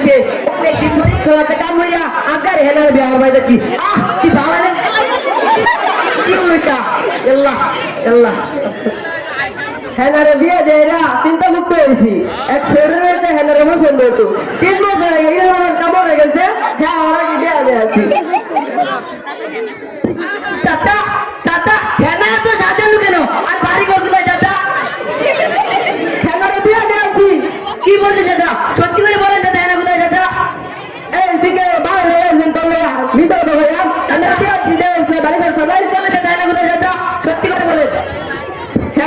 হয়েছে কাম হইয়া? আগার হেলার বিহার বাইরে কি আহ, কি ভালো কি ওইটা এল্লা এল্লা হেনারে বিয়ে দেয় না, চিন্তা মুক্ত হয়েছি এক শরীর রয়েছে হেনারে হোসেন রয়েছে তিন বছর হয়ে গেছে আমার কামড় হয়ে গেছে হ্যাঁ ওরা কি বিয়ে দেয় আছি।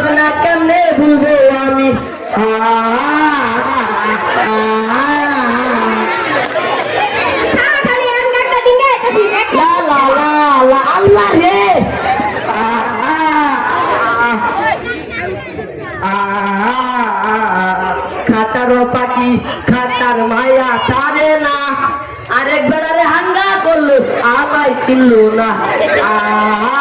বাজনা কেমনে ভুলবো আমি আল্লাহ রে খাতার পাখি খাতার মায়া ছাড়ে না আরেক বেড়ারে হাঙ্গা করল আমায় ছিল না আ